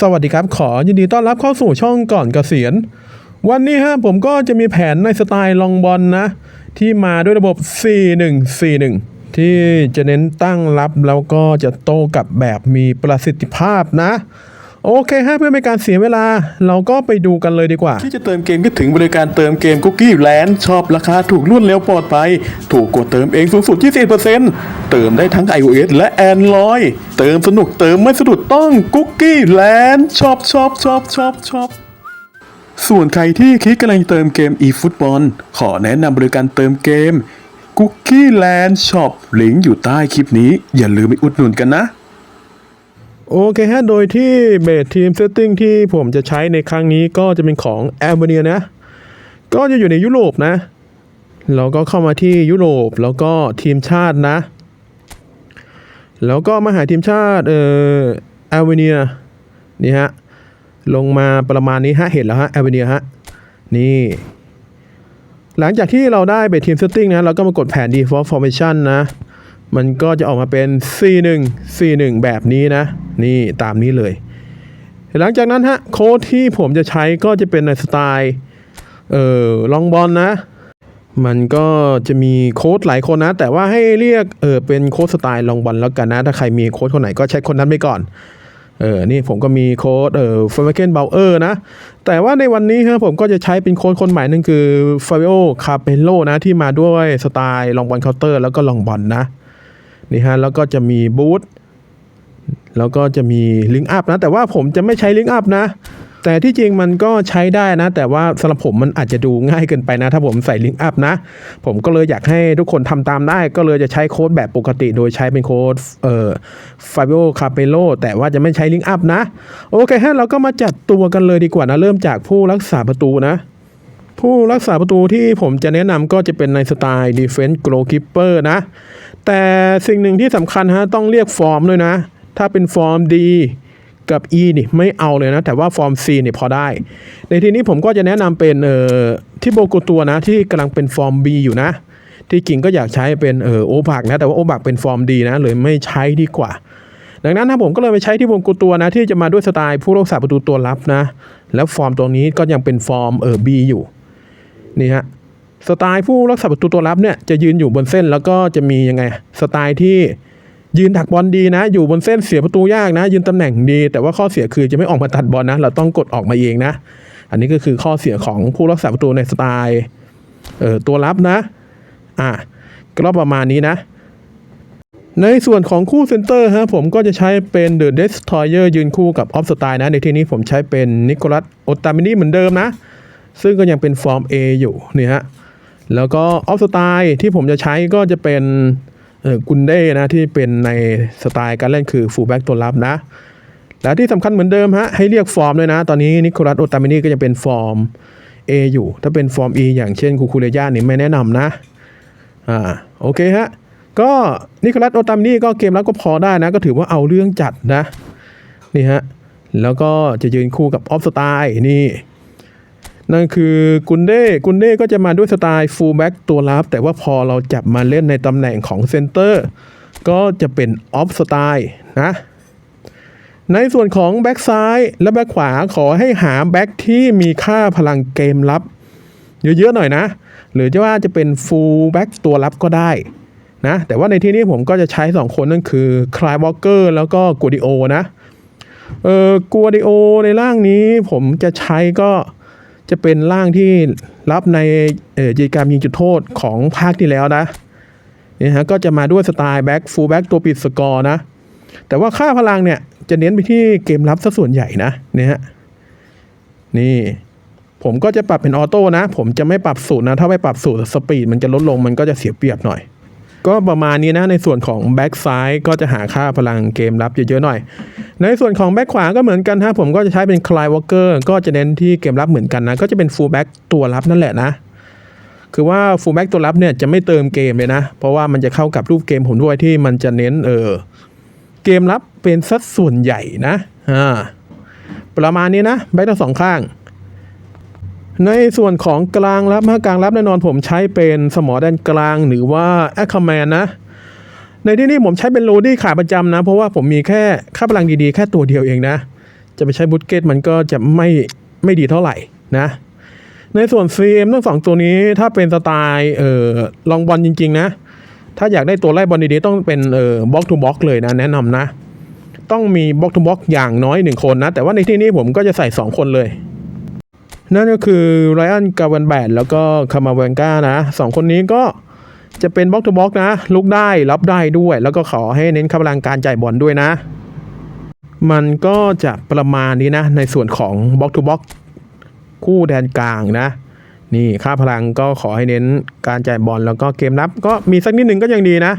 สวัสดีครับ ขอยินดีต้อนรับเข้าสู่ช่องก่อนเกษียณ วันนี้ฮะผมก็จะมีแผนในสไตล์ลองบอลนะ ที่มาด้วยระบบ 4-1-4-1 ที่จะเน้นตั้งรับแล้วก็จะโต้กลับแบบมีประสิทธิภาพนะ โอเคฮะเพื่อไม่การเสียเวลา เราก็ไปดูกันเลยดีกว่า ที่จะเติมเกมก็ถึงบริการเติมเกมคุกกี้แลนด์ชอบราคาถูกรวดเร็วปลอดภัย ถูกกว่าเติมเองสูงสุด 20%เติมได้ทั้ง iOS และ Android เติมสนุกเติมไม่สะดุดต้องคุกกี้แลนด์ชอบชอบชอบชอบชอบส่วนใครที่คิดกำลังเติมเกม eFootball ขอแนะนำบริการเติมเกม Cookie Land Shop ลิงก์อยู่ใต้คลิปนี้ อย่าลืมไปอุดหนุนกันนะ โอเคฮะ โดยที่เบสทีมเซตติ้งที่ผมจะใช้ในครั้งนี้ก็จะเป็นของแอลเบเนียนะ ก็จะอยู่ในยุโรปนะ เราก็เข้ามาที่ยุโรปแล้วก็ทีมชาตินะ แล้วก็มาหาทีมชาติเอ่อแอลเบเนียนี่ฮะ ลงมาประมาณนี้ฮะ เห็นแล้วฮะแอลเบเนียฮะ นี่ หลังจากที่เราได้เบสทีมเซตติ้งนะ เราก็มากดแผน default formation นะ มันก็จะออกมาเป็น C1 C1 แบบนี้นะ นี่ตามนี้เลย หลังจากนั้นฮะโค้ดที่ผมจะใช้ก็จะเป็นในสไตล์เอ่อลองบอลนะ มันก็จะมีโค้ดหลายคนนะ แต่ว่าให้เรียกเออเป็นโค้ดสไตล์ลองบอลแล้วกันนะ ถ้าใครมีโค้ดคนไหนก็ใช้คนนั้นไปก่อนเออ นี่ผมก็มีโค้ดเอ่อฟาเกนเบลเออร์นะ แต่ว่าในวันนี้ครับผมก็จะใช้เป็นโค้ดคนใหม่นั่นคือฟา b ิโอคาเปโลนะ ที่มาด้วยสไตล์ลองบอลเคาน์เตอร์แล้วก็ลองบอลนะ นี่ฮะแล้วก็จะมีบูธแล้วก็จะมีลิงก์อัพนะ แต่ว่าผมจะไม่ใช้ลิงก์อัพนะ แต่ที่จริงมันก็ใช้ได้นะ แต่ว่าสำหรับผมมันอาจจะดูง่ายเกินไปนะ ถ้าผมใส่ลิงก์อัพนะ ผมก็เลยอยากให้ทุกคนทำตามได้ ก็เลยจะใช้โค้ดแบบปกติ โดยใช้เป็นโค้ดเอ่อฟา b ิโอคาเปโลแต่ว่าจะไม่ใช้ลิงก์อัพนะ โอเคฮะเราก็มาจัดตัวกันเลยดีกว่านะ เริ่มจากผู้รักษาประตูนะผู้รักษาประตูที่ผมจะแนะนำก็จะเป็นในสไตล์ Defense Goalkeeper นะ แต่สิ่งหนึ่งที่สำคัญฮะต้องเรียกฟอร์มด้วยนะ ถ้าเป็นฟอร์ม D กับ E นี่ไม่เอาเลยนะ แต่ว่าฟอร์ม C นี่พอได้ ในที่นี้ผมก็จะแนะนำเป็นเอ่อที่โบโกตัวนะ ที่กำลังเป็นฟอร์ม B อยู่นะ ที่กิ่งก็อยากใช้เป็นเออโอบักนะ แต่ว่าโอบักเป็นฟอร์มดีนะเลยไม่ใช้ดีกว่า ดังนั้นนะผมก็เลยไปใช้ที่วงกุตัวนะ ที่จะมาด้วยสไตล์ผู้รักษาประตูตัวรับนะ แล้วฟอร์มตัวนี้ก็ยังเป็นฟอร์มเออ B อยู่นี่ฮะ สไตล์ผู้รักษาประตูตัวรับเนี่ยจะยืนอยู่บนเส้นแล้วก็จะมียังไงสไตล์ที่ยืนดักบอลดีนะ อยู่บนเส้นเสียประตูยากนะ ยืนตำแหน่งดี แต่ว่าข้อเสียคือจะไม่ออกมาตัดบอลนะ เราต้องกดออกมาเองนะ อันนี้ก็คือข้อเสียของผู้รักษาประตูในสไตล์เอ่อตัวรับนะอะก็ประมาณนี้นะ ในส่วนของคู่เซนเตอร์ฮะผมก็จะใช้เป็น The Destroyer ยืนคู่กับออฟสไตล์นะ ในที่นี้ผมใช้เป็นนิโคลัสโอตามินีเหมือนเดิมนะ ซึ่งก็ยังเป็นฟอร์ม A อยู่นี่ฮะ แล้วก็ออฟสไตล์ที่ผมจะใช้ก็จะเป็นกุนเด้นะที่เป็นในสไตล์การเล่นคือฟูลแบ็กตัวรับนะ และที่สำคัญเหมือนเดิมฮะให้เรียกฟอร์มด้วยนะ ตอนนี้นิโคลัสโอตามินีก็จะเป็นฟอร์ม A อยู่ ถ้าเป็นฟอร์ม E อย่างเช่นคูคูเรย่านี่ไม่แนะนำนะ อ่าโอเคฮะ ก็นิโคลัสโอตามนี่ก็เกมรับก็พอได้นะ ก็ถือว่าเอาเรื่องจัดนะ นี่ฮะ แล้วก็จะยืนคู่กับออฟสไตล์นี่ นั่นคือกุนเด้กุนเด้ก็จะมาด้วยสไตล์ฟูลแบ็กตัวรับ แต่ว่าพอเราจับมาเล่นในตำแหน่งของเซนเตอร์ก็จะเป็นออฟสไตล์นะในส่วนของแบ็กซ้ายและแบ็กขวาขอให้หาแบ็กที่มีค่าพลังเกมรับ เยอะๆหน่อยนะ หรือจะว่าจะเป็นฟูลแบ็กตัวรับก็ได้นะแต่ว่าในที่นี้ผมก็จะใช้ 2 คนนั่นคือคลายวอลเกอร์แล้วก็กูดิโอนะเออกูดิโอในร่างนี้ผมจะใช้ก็ จะเป็นร่างที่รับในเอ่อกิจกรรมยิงจุดโทษของภาคที่แล้วนะนี่ฮะก็จะมาด้วยสไตล์แบ็กฟูลแบ็กตัวปิดสกอร์นะ แต่ว่าค่าพลังเนี่ย จะเน้นไปที่เกมรับซะส่วนใหญ่นะเนี่ยนี่ผมก็จะปรับเป็นออโต้นะ ผมจะไม่ปรับสูตรนะ ถ้าไม่ปรับสูตรสปีดมันจะลดลงมันก็จะเสียเปรียบหน่อย ก็ประมาณนี้นะในส่วนของแบ็กซ้ายก็จะหาค่าพลังเกมรับเยอะๆหน่อย ในส่วนของแบ็กขวาก็เหมือนกันฮะผมก็จะใช้เป็นคลายวอลเกอร์ก็จะเน้นที่เกมรับเหมือนกันนะ ก็จะเป็นฟูลแบ็กตัวรับนั่นแหละนะคือว่าฟูลแบ็กตัวรับเนี่ยจะไม่เติมเกมเลยนะ เพราะว่ามันจะเข้ากับรูปเกมผมด้วยที่มันจะเน้นเออเกมรับเป็นสัดส่วนใหญ่นะอ่าประมาณนี้นะแบ็กทั้งสองข้าง ในส่วนของกลางรับฮะกลางรับแน่นอนผมใช้เป็นสมอแดนกลางหรือว่าแอคคแมนนะ ในที่นี้ผมใช้เป็นโรดี้ขาประจำนะ เพราะว่าผมมีแค่ค่าพลังดีๆ แค่ตัวเดียวเองนะ จะไปใช้บุตเกตมันก็จะไม่ไม่ดีเท่าไหร่นะ ในส่วน CM ทั้งสองตัวนี้ถ้าเป็นสไตล์เอ่อลองบอลจริง ๆ นะ ถ้าอยากได้ตัวไล่บอลดีๆ ต้องเป็นเอ่อบล็อกทูบล็อกเลยนะ แนะนำนะ ต้องมีบล็อกทูบล็อกอย่างน้อยหนึ่งคนนะ แต่ว่าในที่นี้ผมก็จะใส่ 2 คนเลย นั่นก็คือไรอันกาวันแบดแล้วก็คามาเวนก้านะสองคนนี้ก็จะเป็นบล็อกทูบล็อกนะ ลุกได้รับได้ด้วย แล้วก็ขอให้เน้นกำลังการจ่ายบอลด้วยนะ มันก็จะประมาณนี้นะ ในส่วนของบล็อกทูบล็อกคู่แดนกลางนะ นี่ค่าพลังก็ขอให้เน้นการจ่ายบอลแล้วก็เกมรับก็มีสักนิดหนึ่งก็ยังดีนะ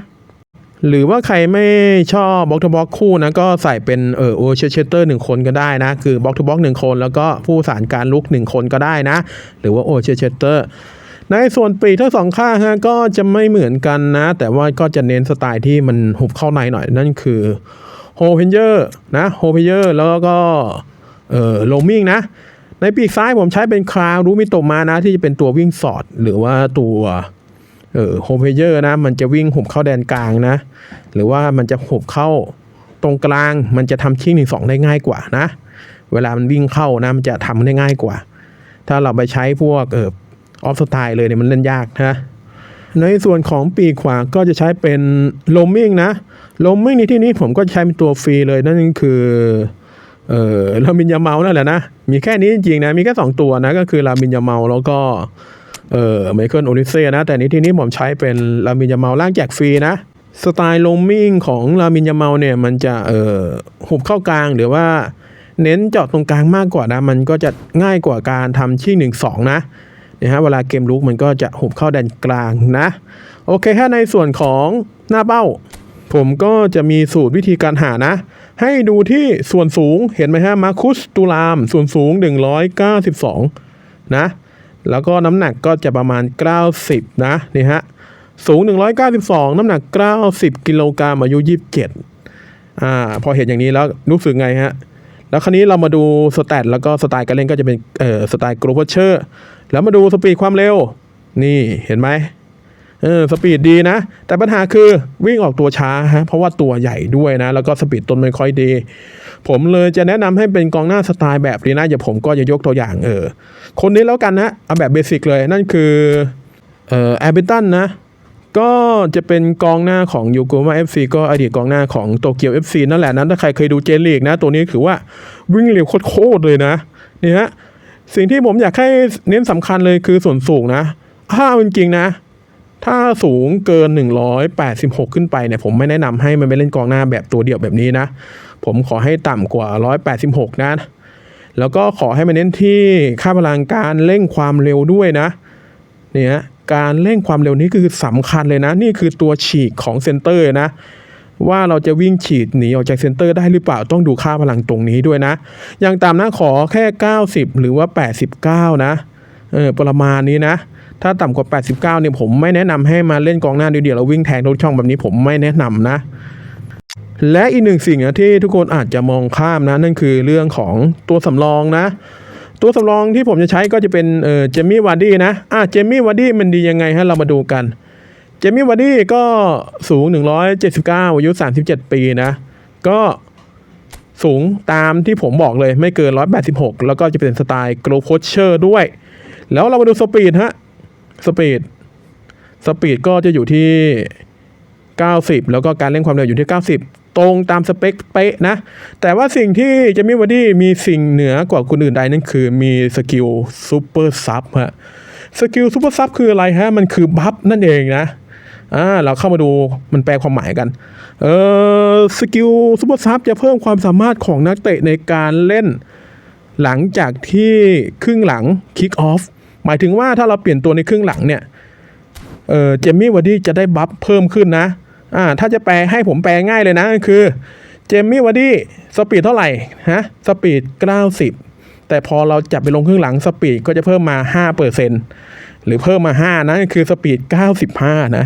หรือว่าใครไม่ชอบบล็อกทูบล็อกคู่นะก็ใส่เป็นเออโอเชเชเตอร์หนึ่งคนก็ได้นะ คือบล็อกทูบล็อกหนึ่งคน แล้วก็ผู้สานการลุกหนึ่งคนก็ได้นะ หรือว่าโอเชเชเตอร์ในส่วนปีกทั้งสองข้างฮะก็จะไม่เหมือนกันนะ แต่ว่าก็จะเน้นสไตล์ที่มันหุบเข้าในหน่อยนั่นคือโฮเพนเยอร์นะโฮเพนเยอร์แล้วก็เอ่อโลมิงนะ ในปีกซ้ายผมใช้เป็นคราวรูมิโตมานะ ที่จะเป็นตัววิ่งสอด หรือว่าตัว เออโฮมเพเยอร์นะ มันจะวิ่งหุบเข้าแดนกลางนะ หรือว่ามันจะหุบเข้าตรงกลาง มันจะทำชิงหนึ่งสองได้ง่ายกว่านะ เวลามันวิ่งเข้านะ มันจะทำได้ง่ายกว่า ถ้าเราไปใช้พวกเออออฟสไตล์เลยเนี่ยมันเล่นยากนะในส่วนของปีกขวาก็จะใช้เป็นโลมิ่งนะโลมิ่งในที่นี้ผมก็ใช้เป็นตัวฟรีเลยนั่นก็คือเออลามินยาเมานั่นแหละนะ มีแค่นี้จริงๆนะ มีแค่สองตัวนะ ก็คือลามินยาเมาแล้วก็ เอ่อไมเคิลโอลิเซ่นะ แต่ในที่นี้ผมใช้เป็นลามินยาเมาล่างแจกฟรีนะ สไตล์ลมิงของลามินยาเมาเนี่ย มันจะเอ่อหุบเข้ากลางหรือว่าเน้นเจาะตรงกลางมากกว่านะ มันก็จะง่ายกว่าการทำชิ่งหนึ่งสองนะนะฮะเวลาเกมลุกมันก็จะหุบเข้าแดนกลางนะ โอเคถ้าในส่วนของหน้าเป้า ผมก็จะมีสูตรวิธีการหานะ ให้ดูที่ส่วนสูงเห็นไหมฮะมาคุสตูลาม ส่วนสูง 192 นะ แล้วก็น้ำหนักก็จะประมาณ 90 นะนี่ฮะสูง 192 น้ำหนัก 90 กิโลกรัมอายุ 27อ่าพอเห็นอย่างนี้แล้วรู้สึกไงฮะ แล้วคราวนี้เรามาดูสแตทแล้วก็สไตล์การเล่นก็จะเป็นเอ่อสไตล์กรูพเชอร์ แล้วมาดูสปีดความเร็ว นี่เห็นไหม เออสปีดดีนะ แต่ปัญหาคือวิ่งออกตัวช้าฮะเพราะว่าตัวใหญ่ด้วยนะ แล้วก็สปีดต้นไม่ค่อยดี ผมเลยจะแนะนำให้เป็นกองหน้าสไตล์แบบนี้นะเดี๋ยวผมก็จะยกตัวอย่างเออคนนี้แล้วกันนะเอาแบบเบสิกเลยนั่นคือเอ่อแอร์เบตันนะก็จะเป็นกองหน้าของยูโกมาเอฟซีก็อดีตกองหน้าของโตเกียวเอฟซีนั่นแหละนะถ้าใครเคยดูเจลีกนะ ตัวนี้ถือว่าวิ่งเร็วโคตรเลยนะนี่ฮะสิ่งที่ผมอยากให้เน้นสำคัญเลยคือส่วนสูงนะถ้าเอาจริงๆนะ ถ้าสูงเกิน 186 ขึ้นไปเนี่ยผมไม่แนะนำให้มันไปเล่นกองหน้าแบบตัวเดียวแบบนี้นะ ผมขอให้ต่ำกว่า 186 นะ แล้วก็ขอให้มันเน้นที่ค่าพลังการเร่งความเร็วด้วยนะ เนี่ยการเร่งความเร็วนี้คือสำคัญเลยนะ นี่คือตัวฉีกของเซนเตอร์นะว่าเราจะวิ่งฉีดหนีออกจากเซนเตอร์ได้หรือเปล่าต้องดูค่าพลังตรงนี้ด้วยนะ อย่างต่ำนะขอแค่ 90 หรือว่า 89 นะเออประมาณนี้นะ ถ้าต่ำกว่า 89 เนี่ยผมไม่แนะนำให้มาเล่นกองหน้าเดียวๆแล้ววิ่งแทงทุกช่องแบบนี้ผมไม่แนะนำนะและอีกหนึ่งสิ่งอะที่ทุกคนอาจจะมองข้ามนะ นั่นคือเรื่องของตัวสำรองนะ ตัวสำรองที่ผมจะใช้ก็จะเป็นเออเจมี่วาร์ดี้นะอะเจมี่วาร์ดี้มันดียังไงฮะเรามาดูกัน เจมี่วาร์ดี้ก็สูง 179 อายุ 37 ปีนะ ก็สูงตามที่ผมบอกเลยไม่เกิน 186 แล้วก็จะเป็นสไตล์โกลโคเชอร์ด้วย แล้วเรามาดูสปีดฮะ สปีดสปีดก็จะอยู่ที่ 90 แล้วก็การเร่งความเร็วอยู่ที่ 90 ตรงตามสเปคเป๊ะนะ แต่ว่าสิ่งที่เจมี่วาร์ดี้มีสิ่งเหนือกว่าคนอื่นใดนั่นคือมีสกิลซูเปอร์ซับฮะสกิลซูเปอร์ซับคืออะไรฮะ มันคือบัฟนั่นเองนะอ่าเราเข้ามาดูมันแปลความหมายกันเออสกิลซูเปอร์ซับจะเพิ่มความสามารถของนักเตะในการเล่น หลังจากที่ครึ่งหลังคิกออฟ หมายถึงว่าถ้าเราเปลี่ยนตัวในครึ่งหลังเนี่ยเออเจมี่วาร์ดี้จะได้บัฟเพิ่มขึ้นนะอ่าถ้าจะแปลให้ผมแปลง่ายเลยนะก็คือเจมี่วาร์ดี้สปีดเท่าไหร่ฮะสปีด 90 แต่พอเราจับไปลงครึ่งหลังสปีดก็จะเพิ่มมา5เปอร์เซ็นหรือเพิ่มมา 5 นะคือสปีด 95 นะ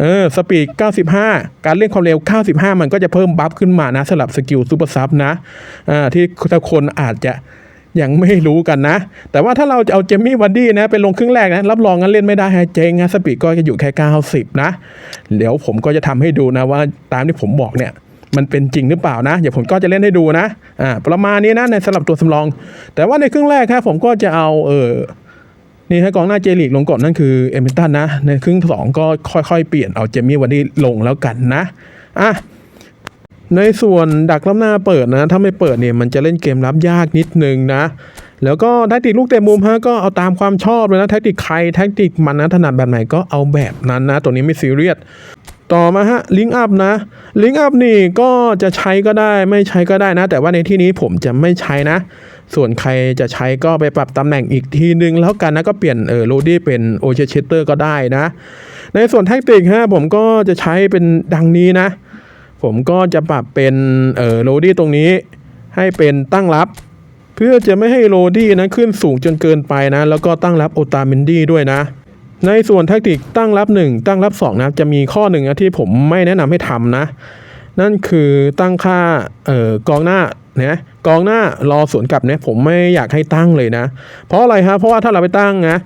เออสปีด 95 การเล่นความเร็ว 95 มันก็จะเพิ่มบัฟขึ้นมานะสำหรับสกิลซูเปอร์ซับนะอ่าที่ทุกคนอาจจะ ยังไม่รู้กันนะ แต่ว่าถ้าเราจะเอาเจมี่วันดี้นะไปลงครึ่งแรกนะ รับรองงั้นเล่นไม่ได้ฮะเจงนะสปีดก็จะอยู่แค่ 90 นะ เดี๋ยวผมก็จะทำให้ดูนะว่าตามที่ผมบอกเนี่ยมันเป็นจริงหรือเปล่านะ เดี๋ยวผมก็จะเล่นให้ดูนะ อ่า ประมาณนี้นะในสำหรับตัวสำรอง แต่ว่าในครึ่งแรกครับผมก็จะเอาเออนี่ให้กองหน้าเจลีกลงก่อนนั่นคือเอมินตันนะ ในครึ่งสองก็ค่อยๆ เปลี่ยนเอาเจมี่วันนี้ลงแล้วกันนะ อะ ในส่วนดักล้ำหน้าเปิดนะ ถ้าไม่เปิดเนี่ยมันจะเล่นเกมรับยากนิดนึงนะ แล้วก็แทคติกลูกเตะมุมฮะก็เอาตามความชอบเลยนะแทคติกใครแทคติกมันนะถนัดแบบไหนก็เอาแบบนั้นนะ ตัวนี้ไม่ซีเรียสต่อมาฮะลิงก์อัพนะลิงก์อัพนี่ก็จะใช้ก็ได้ไม่ใช้ก็ได้นะ แต่ว่าในที่นี้ผมจะไม่ใช้นะ ส่วนใครจะใช้ก็ไปปรับตำแหน่งอีกทีนึง แล้วกันนะก็เปลี่ยนเออโรดี้เป็นโอเชเชเตอร์ก็ได้นะ ในส่วนแท็กติกฮะผมก็จะใช้เป็นดังนี้นะ ผมก็จะปรับเป็นเออโรดี้ตรงนี้ให้เป็นตั้งรับเพื่อจะไม่ให้โรดี้นะขึ้นสูงจนเกินไปนะ แล้วก็ตั้งรับโอตาเมนดี้ด้วยนะ ในส่วนแทคติกตั้งรับ 1 ตั้งรับ 2 นะจะมีข้อหนึ่งนะที่ผมไม่แนะนำให้ทำนะ นั่นคือตั้งค่าเอ่อกองหน้านี่ยกองหน้ารอสวนกลับเนี่ยผมไม่อยากให้ตั้งเลยนะ เพราะอะไรฮะเพราะว่าถ้าเราไปตั้งนะ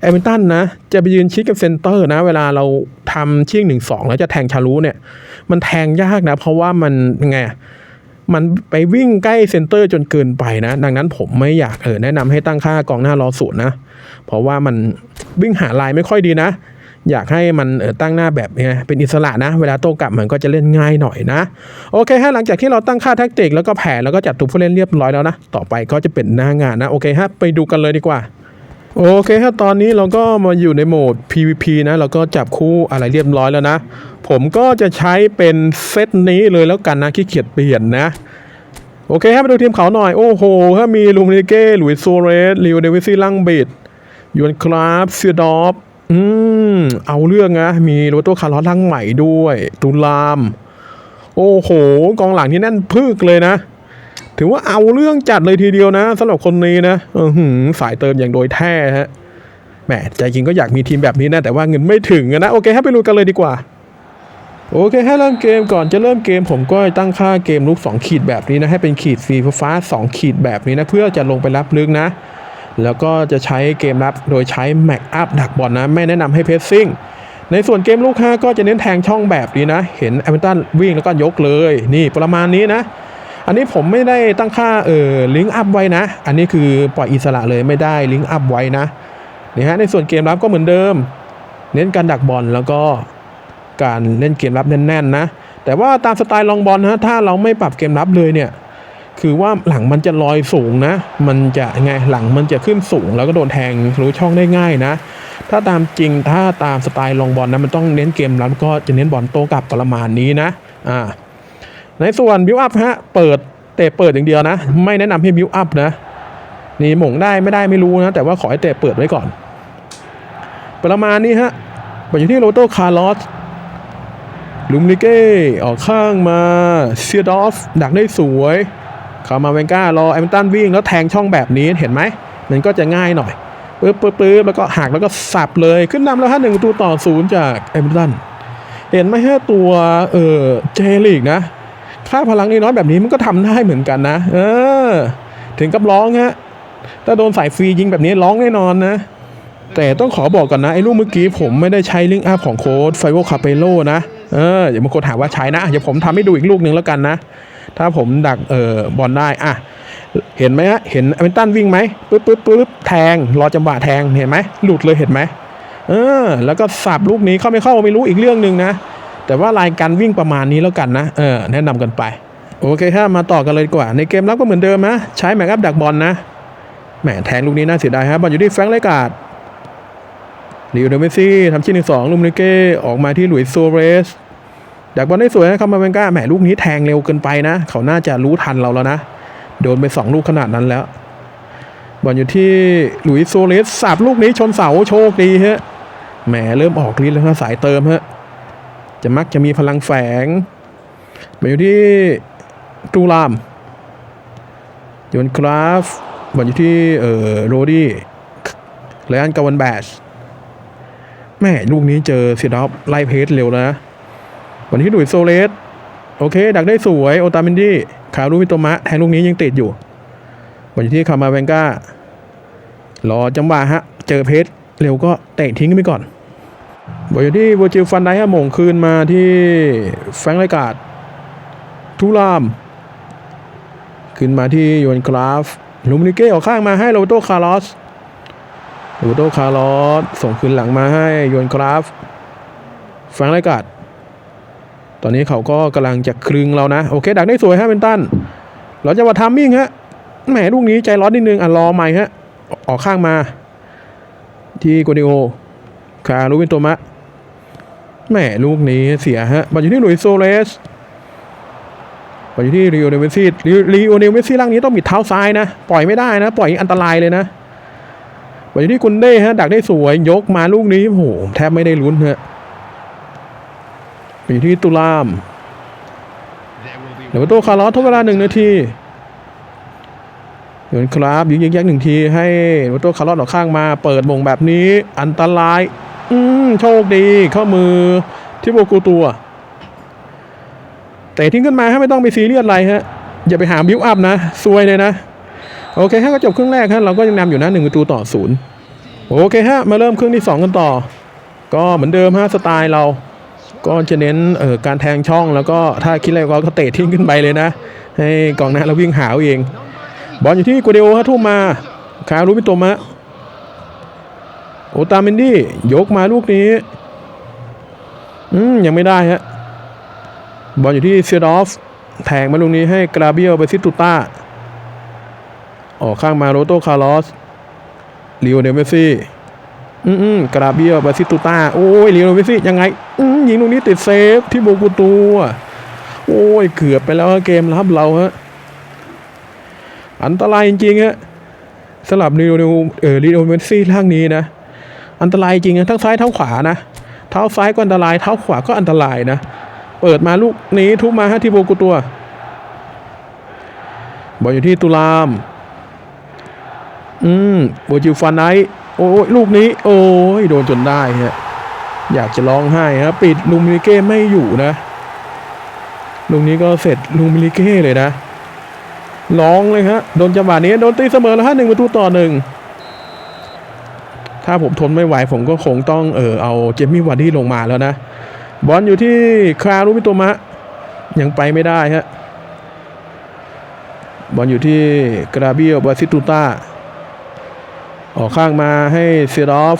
แอมเบตันนะ จะไปยืนชิดกับเซนเตอร์นะ เวลาเราทำชิ่งหนึ่งสองแล้วจะแทงชารุเนี่ย มันแทงยากนะ เพราะว่ามันไงมันไปวิ่งใกล้เซนเตอร์จนเกินไปนะ ดังนั้นผมไม่อยากเออแนะนำให้ตั้งค่ากองหน้ารอสวนนะ เพราะว่ามันวิ่งหาลายไม่ค่อยดีนะ อยากให้มันเออตั้งหน้าแบบเนี้ยเป็นอิสระนะ เวลาโต้กลับมันก็จะเล่นง่ายหน่อยนะ โอเคฮะหลังจากที่เราตั้งค่าแท็กติกแล้วก็แผนแล้วก็จัดตัวผู้เล่นเรียบร้อยแล้วนะ ต่อไปก็จะเป็นหน้างานนะ โอเคฮะไปดูกันเลยดีกว่า โอเคฮะตอนนี้เราก็มาอยู่ในโหมด PVP นะ เราก็จับคู่อะไรเรียบร้อยแล้วนะ ผมก็จะใช้เป็นเซตนี้เลยแล้วกันนะขี้เกียจเปลี่ยนนะ โอเคครับมาดูทีมเขาหน่อย โอ้โหถ้ามีลูมินิเก้หลุยส์โซเรสลิโอเดวิซี่ลังบิดยวนคราฟเซียดอฟอืม เอาเรื่องนะ มีโรโตคาร์ลอสลังใหม่ด้วย ตุลาม โอ้โห กองหลังที่แน่นพึกเลยนะ ถือว่าเอาเรื่องจัดเลยทีเดียวนะสำหรับคนนี้นะสายเติมอย่างโดยแท้ฮะแหมใจจริงก็อยากมีทีมแบบนี้นะ แต่ว่าเงินไม่ถึงนะโอเคให้ไปดูกันเลยดีกว่า โอเคให้เริ่มเกมก่อนจะเริ่มเกมผมก็ตั้งค่าเกมลุก2 ขีดแบบนี้นะ ให้เป็นขีดสีฟ้า 2 ขีดแบบนี้นะ เพื่อจะลงไปรับลึกนะ แล้วก็จะใช้เกมรับโดยใช้แม็กอัพดักบอลนะ ไม่แนะนำให้เพสซิ่งในส่วนเกมลูกค้าก็จะเน้นแทงช่องแบบนี้นะ เห็นแอมเบตันวิ่งแล้วก็ยกเลย นี่ประมาณนี้นะ อันนี้ผมไม่ได้ตั้งค่าเอ่อลิงก์อัพไว้นะ อันนี้คือปล่อยอิสระเลยไม่ได้ลิงก์อัพไว้นะนี่ฮะในส่วนเกมรับก็เหมือนเดิม เน้นการดักบอลแล้วก็การเล่นเกมรับแน่นๆนะ แต่ว่าตามสไตล์ลองบอลนะถ้าเราไม่ปรับเกมรับเลยเนี่ยคือว่าหลังมันจะลอยสูงนะ มันจะไงหลังมันจะขึ้นสูง แล้วก็โดนแทงรู้ช่องได้ง่ายนะ ถ้าตามจริงถ้าตามสไตล์ลองบอลนะมันต้องเน้นเกมรับก็จะเน้นบอลโต้กลับประมาณนี้นะอ่า ในส่วนบิวอัพฮะเปิดเตะเปิดอย่างเดียวนะ ไม่แนะนำให้บิวอัพนะนี่หม่งได้ไม่ได้ไม่รู้นะ แต่ว่าขอให้เตะเปิดไว้ก่อน ประมาณนี้ฮะไปอยู่ที่โรโตคาร์ลอสลุมลิเก้ออกข้างมาเซียดอฟดักได้สวยเข้ามาเวนก้ารอแอมตันวิ่งแล้วแทงช่องแบบนี้เห็นไหมมันก็จะง่ายหน่อยปึ๊บปึ๊บปึ๊บแล้วก็หักแล้วก็สับเลยขึ้นนำแล้วฮะหนึ่งประตูต่อศูนย์จากแอมตันเห็นไหมฮะตัวเออเจลิกนะ ค่าพลังน้อยแบบนี้มันก็ทำได้เหมือนกันนะ เออ ถึงกับร้องฮะ ถ้าโดนสายฟรียิงแบบนี้ร้องแน่นอนนะ แต่ต้องขอบอกก่อนนะ ไอ้ลูกเมื่อกี้ผมไม่ได้ใช้ลิงก์อัพของโค้ดไฟโวคาเปโลนะ เอออย่าบางคนถามว่าใช้นะ เดี๋ยวผมทำให้ดูอีกลูกหนึ่งแล้วกันนะ ถ้าผมดักเออบอลได้อะเห็นไหมฮะ เห็นอเมนตันวิ่งไหมปึ๊บปึ๊บปึ๊บแทง รอจังหวะแทง เห็นไหม หลุดเลยเห็นไหม เออ แล้วก็สับลูกนี้เข้าไม่เข้าไม่รู้อีกเรื่องหนึ่งนะ แต่ว่ารายการวิ่งประมาณนี้แล้วกันนะเออแนะนำกันไป โอเคครับมาต่อกันเลยดีกว่า ในเกมรับก็เหมือนเดิมนะ ใช้แม็กอัพดักบอลนะแหมแทงลูกนี้น่าเสียดายครับบอลอยู่ที่แฟรงค์ไรกาดลิโอเดเมซี่ทำชิ้นหนึ่งสองลูมนิเก้ออกมาที่หลุยส์โซเรสดักบอลได้สวยนะครับมาเวนก้าแหมลูกนี้แทงเร็วเกินไปนะ เขาน่าจะรู้ทันเราแล้วนะ โดนไปสองลูกขนาดนั้นแล้ว บอลอยู่ที่หลุยส์โซเรสสับลูกนี้ชนเสาโชคดีฮะแหมเริ่มออกฤทธิ์แล้วครับสายเติมฮะ จะมักจะมีพลังแฝงมาอยู่ที่ตูรามโยนคราฟบอลอยู่ที่เอ่อโรดี้เลอันกาวันแบชแม่ลูกนี้เจอเซียดอฟไล่เพสเร็วแล้วนะบอลที่ดุยโซเลสโอเค ดักได้สวย โอตาเมนดี้คารูมิโตมะ แทงลูกนี้ยังติดอยู่บอลอยู่ที่คามาเวนก้ารอจังหวะฮะ เจอเพสเร็วก็เตะทิ้งไปก่อน บอลอยู่ที่โวจิลฟันไดฮะหม่งคืนมาที่แฟงไรกาดทูราม ขึ้นมาที่โยนกราฟลูมินิเก้ออกข้างมาให้โรโตคาร์ลอสโรโตคาร์ลอสส่งคืนหลังมาให้โยนกราฟแฟงไรกัดตอนนี้เขาก็กำลังจะคลึงเรานะ โอเค ดักได้สวยฮะเป็นตันเราจะมาทามมิ่งฮะแหมลูกนี้ใจร้อนนิดนึงอะรอใหม่ฮะออกข้างมา ที่โกดิโอคารูวินโตมะ แหมลูกนี้เสียฮะบอลอยู่ที่หลุยโซเลสบอลอยู่ที่ริโอเนเวซี่ริโอเนเวซี่ร่างนี้ต้องมีเท้าซ้ายนะ ปล่อยไม่ได้นะ ปล่อยอันตรายเลยนะบอลอยู่ที่กุนเด้ฮะดักได้สวยยกมาลูกนี้โอ้โหแทบไม่ได้ลุ้นฮะบอลอยู่ที่ตุลามเดี๋ยวโตคาร์ลอสทดเวลาหนึ่งนาทีโยนครับยิงยิงยักหนึ่งทีให้โตคาร์ลอสออกข้างมา เปิดมงแบบนี้อันตราย โชคดีเข้ามือที่โบกูตัวแต่ทิ้งขึ้นมาฮะไม่ต้องไปซีเรียสอะไรฮะอย่าไปหาบิวอัพนะซวยเลยนะ โอเคฮะก็จบครึ่งแรกฮะเราก็ยังนำอยู่นะหนึ่งประตูต่อศูนย์โอเคฮะมาเริ่มครึ่งที่2กันต่อ ก็เหมือนเดิมฮะสไตล์เรา ก็จะเน้นเอ่อการแทงช่องแล้วก็ถ้าคิดอะไรก็เตะทิ้งขึ้นไปเลยนะ ให้กองหน้าเราวิ่งหาเอาเองบอลอยู่ที่กูเดโอฮะทุ่มมาคารุมิโตมะ โอตาเมนดี้ยกมาลูกนี้ อืม ยังไม่ได้ฮะ บอลอยู่ที่เซียดอฟ แทงมาลูกนี้ให้กราเบียลไปซิตุต้า ออกข้างมาโรโตคาร์ลอสลิโอเนลเมซี่ อืมอืมกราเบียลไปซิตุต้า โอ้ยลิโอเนลเมซี่ยังไง อืมยิงลูกนี้ติดเซฟที่โบกูตัว โอ้ย เกือบไปแล้วเกมรับเราฮะ อันตรายจริงๆฮะสำหรับลิโอเนลเออลิโอเมซี่ร่างนี้นะ อันตรายจริงทั้งซ้ายทั้งขวานะ เท้าซ้ายก็อันตราย เท้าขวาก็อันตรายนะ เปิดมาลูกนี้ทุบมาฮะที่โบกุตัว บอลอยู่ที่ตุลาม อืมโบจิฟันไนโอ้ยลูกนี้ โอ้ยโดนจนได้ฮะอยากจะร้องไห้ครับปิดลุงมิลิเก้ไม่อยู่นะลูกนี้ก็เสร็จลุงมิลิเก้เลยนะร้องเลยฮะโดนจังหวะนี้โดนตีเสมอแล้วฮะหนึ่งประตูต่อหนึ่ง ถ้าผมทนไม่ไหวผมก็คงต้องเออเอาเจมี่วาร์ดี้ลงมาแล้วนะ บอลอยู่ที่คารุมิโตมะ ยังไปไม่ได้ฮะบอลอยู่ที่กราเบียลบาซิตูต้าออกข้างมาให้เซดอฟ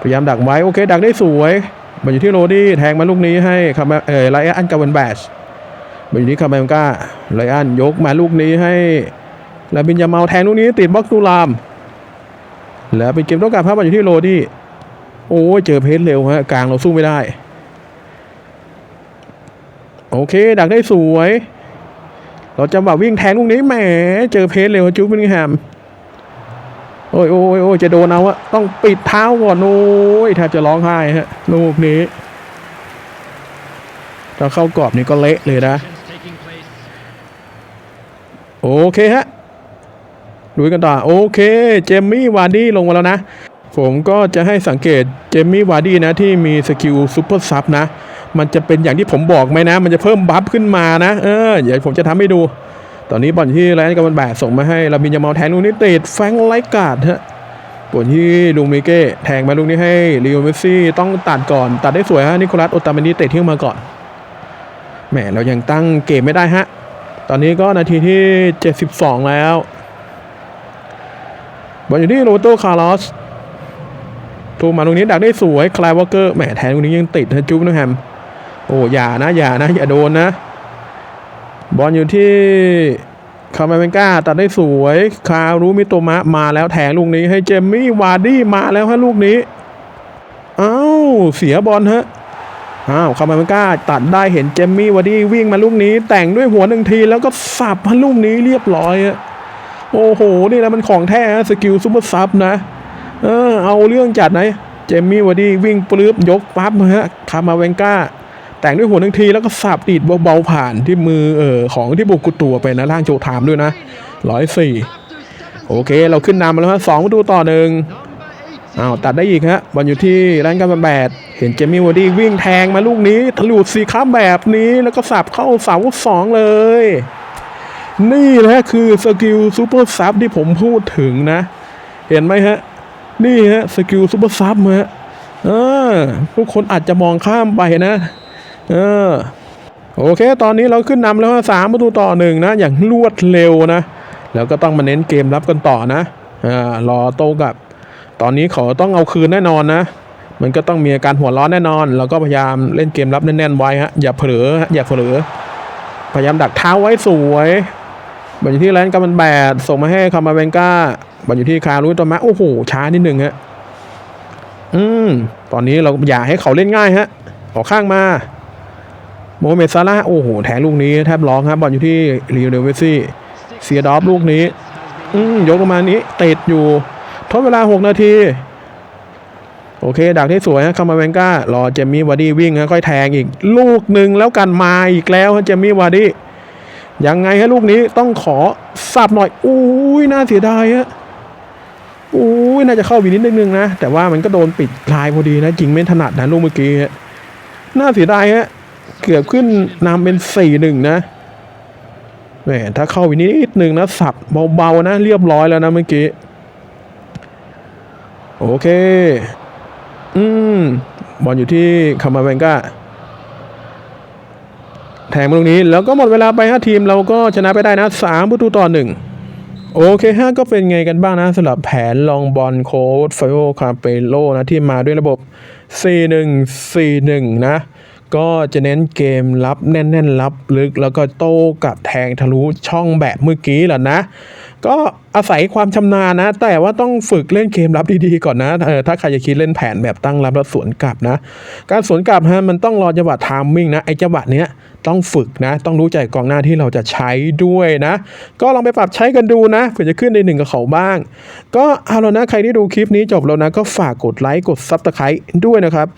พยายามดักไว้ โอเค ดักได้สวยบอลอยู่ที่โรดี้แทงมาลูกนี้ให้คามเออไลอันกาเวนแบชบอลอยู่ที่คาเมลก้าไลอันยกมาลูกนี้ให้ลาบินยาเมาแทงลูกนี้ติดบล็อกตูลาม แล้วเป็นเกมต้องการภาพบอลอยู่ที่โรดี้โอ้เจอเพชรเร็วฮะกลางเราสู้ไม่ได้ โอเค ดักได้สวย เราจะแบบวิ่งแทงลูกนี้แหมเจอเพชรเร็วจูบมินแฮมโอ้ยโอ้ยโอ้ยจะโดนเอาอะต้องปิดเท้าก่อนโอ้ยแทบจะร้องไห้ฮะลูกนี้ถ้าเข้ากรอบนี่ก็เละเลยนะ โอเคฮะ ดูกันต่อโอเค เจมมี่วาร์ดี้ลงมาแล้วนะ ผมก็จะให้สังเกตเจมมี่วาร์ดี้นะที่มีสกิลซูเปอร์ซับนะ มันจะเป็นอย่างที่ผมบอกไหมนะ มันจะเพิ่มบัฟขึ้นมานะ เออ เดี๋ยวผมจะทำให้ดู ตอนนี้บอลที่ไรน์กับมันแบกส่งมาให้ลามินยามาลแทงลูกนี้ติดแฟงไลกาดฮะบอลที่ลูมิเก้แทงมาลูกนี้ให้ลิโอเมสซี่ต้องตัดก่อนตัดได้สวยฮะนิโคลัสโอตาเมนีเตะทิ้งมาก่อนแหมเรายังตั้งเกมไม่ได้ฮะตอนนี้ก็นาทีที่ 72 แล้ว บอลอยู่ที่โรเบโตคาร์ลอสถูกมาตรงนี้ดักได้สวยคลายวอลเกอร์แหมแทนตรงนี้ยังติดนะจูบนะแฮมโอ้อย่านะอย่านะอย่าโดนนะ บอลอยู่ที่คาร์เมเบนก้าตัดได้สวยคารูมิโตมะมาแล้วแทงลูกนี้ให้เจมมี่วาร์ดี้มาแล้วฮะลูกนี้อ้าวเสียบอลฮะอ้าวคาร์เมเบนก้าตัดได้เห็นเจมมี่วาร์ดี้วิ่งมาลูกนี้ แต่งด้วยหัวหนึ่งทีแล้วก็สับฮะลูกนี้เรียบร้อยฮะ โอ้โห นี่แหละมันของแท้สกิลซูเปอร์ซับนะ เออ เอาเรื่องจัดนะเจมมี่วาร์ดี้วิ่งปลื้บยกปั๊บฮะคามาเวนก้า แต่งด้วยหัวหนึ่งทีแล้วก็สับติดเบาๆผ่านที่มือเออของที่บุกกุตัวไปนะล่างโจทามด้วยนะร้อยสี่โอเค เราขึ้นนำมาแล้วฮะสองประตูต่อหนึ่งอ้าวตัดได้อีกฮะบอลอยู่ที่ร้านการแบดเห็นเจมี่วอร์ดี้วิ่งแทงมาลูกนี้ทะลุสีค้าแบบนี้แล้วก็สับเข้าเสาสองเลย นี่แหละคือสกิลซูเปอร์ซับที่ผมพูดถึงนะ เห็นไหมฮะ นี่ฮะสกิลซูเปอร์ซับฮะเออทุกคนอาจจะมองข้ามไปนะ เออ โอเค ตอนนี้เราขึ้นนำแล้วสามประตูต่อหนึ่งนะ อย่างรวดเร็วนะ แล้วก็ต้องมาเน้นเกมรับกันต่อนะอ่ารอโตกับ ตอนนี้เขาต้องเอาคืนแน่นอนนะ มันก็ต้องมีอาการหัวร้อนแน่นอน แล้วก็พยายามเล่นเกมรับแน่นๆไว้ฮะ อย่าเผลอฮะอย่าเผลอ พยายามดักเท้าไว้สวย บอลอยู่ที่แลนด์กัมมันแบดส่งมาให้คามาเวนก้าบอลอยู่ที่คารุตัวมาโอ้โหช้านิดหนึ่งฮะอืมตอนนี้เราอย่าให้เขาเล่นง่ายฮะออกข้างมาโมเมซาร่าโอ้โหแทงลูกนี้แทบร้องครับบอลอยู่ที่รีโอเดเวสซี่เสียดอฟลูกนี้ อืมยกลงมานี้ติดอยู่ทดเวลา 6 นาที โอเค ดักที่สวยฮะคามาเวนก้ารอเจมี่วาร์ดี้วิ่งฮะค่อยแทงอีก ลูกหนึ่งแล้วกันมาอีกแล้วฮะเจมี่วาร์ดี้ ยังไงฮะลูกนี้ต้องขอสับหน่อยอุ้ยน่าเสียดายฮะอุ้ยน่าจะเข้าวีนิดนึงนะ แต่ว่ามันก็โดนปิดลายพอดีนะยิงไม่ถนัดนะลูกเมื่อกี้ฮะน่าเสียดายฮะเกือบขึ้นนำเป็นสี่หนึ่งนะแหมถ้าเข้าวีนิดนึงนะสับเบาๆนะเรียบร้อยแล้วนะเมื่อกี้โอเค อืมบอลอยู่ที่คามาเวนก้า แทงมาตรงนี้ แล้วก็หมดเวลาไปฮะทีมเราก็ชนะไปได้นะสามประตูต่อหนึ่งโอเคฮะก็เป็นไงกันบ้างนะสำหรับแผนลองบอลโค้ดไฟโอคาเปโลนะที่มาด้วยระบบ 4-1-4-1 นะก็จะเน้นเกมรับแน่นๆรับลึก แล้วก็โต้กลับแทงทะลุช่องแบบเมื่อกี้แหละนะ ก็อาศัยความชำนาญนะ แต่ว่าต้องฝึกเล่นเกมรับดีๆก่อนนะเออถ้าใครจะคิดเล่นแผนแบบตั้งรับแล้วสวนกลับนะ การสวนกลับฮะมันต้องรอจังหวะทามมิ่งนะไอ้จังหวะเนี้ย ต้องฝึกนะ ต้องรู้ใจกองหน้าที่เราจะใช้ด้วยนะ ก็ลองไปปรับใช้กันดูนะเผื่อจะขึ้นในหนึ่งกับเขาบ้าง ก็เอาแล้วนะใครที่ดูคลิปนี้จบแล้วนะก็ฝากกดไลค์กดซับสไครต์ด้วยนะครับ